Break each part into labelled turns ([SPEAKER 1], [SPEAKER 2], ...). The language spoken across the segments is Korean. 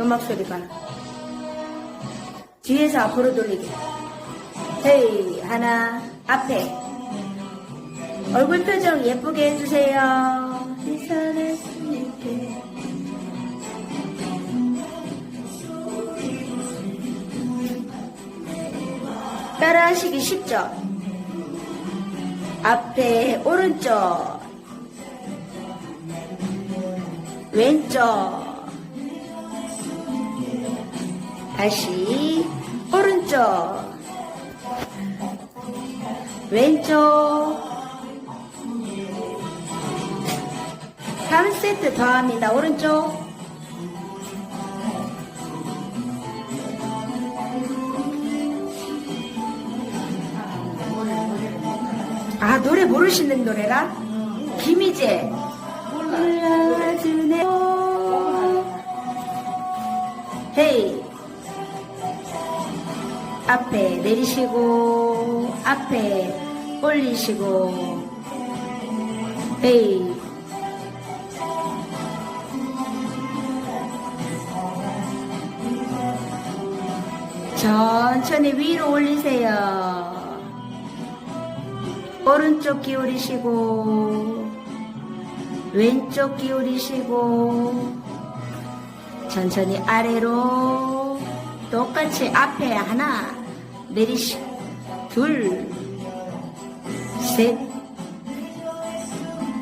[SPEAKER 1] 음악 소리가 나. 뒤에서 앞으로 돌리기. 헤이, 하나, 앞에. 얼굴 표정 예쁘게 해주세요. 이선을 있게. 따라 하시기 쉽죠? 앞에 오른쪽, 왼쪽, 다시 오른쪽, 왼쪽, 3세트 더 합니다. 오른쪽, 아, 노래 모르시는 노래라? 김희재. 몰라주네. 헤이. 앞에 내리시고, 앞에 올리시고, 헤이. 천천히 위로 올리세요. 오른쪽 기울이시고 왼쪽 기울이시고 천천히 아래로 똑같이 앞에 하나 내리시 둘셋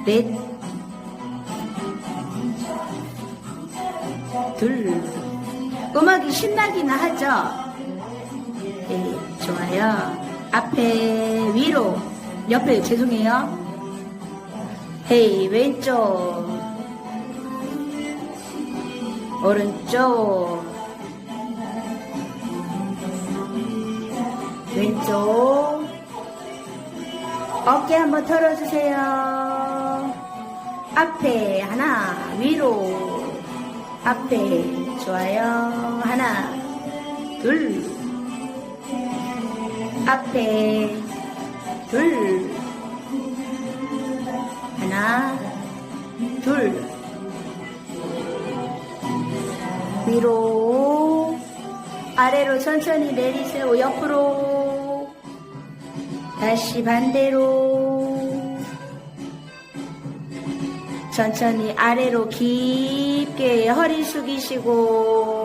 [SPEAKER 1] 넷 둘 음악이 신나긴 하죠? 네, 좋아요. 앞에 위로 옆에 죄송해요. 헤이 왼쪽 오른쪽 왼쪽. 어깨 한번 털어주세요. 앞에 하나 위로. 앞에 좋아요. 하나 둘. 앞에 둘. 하나 둘. 위로. 아래로 천천히 내리세요. 옆으로 다시 반대로. 천천히 아래로 깊게 허리 숙이시고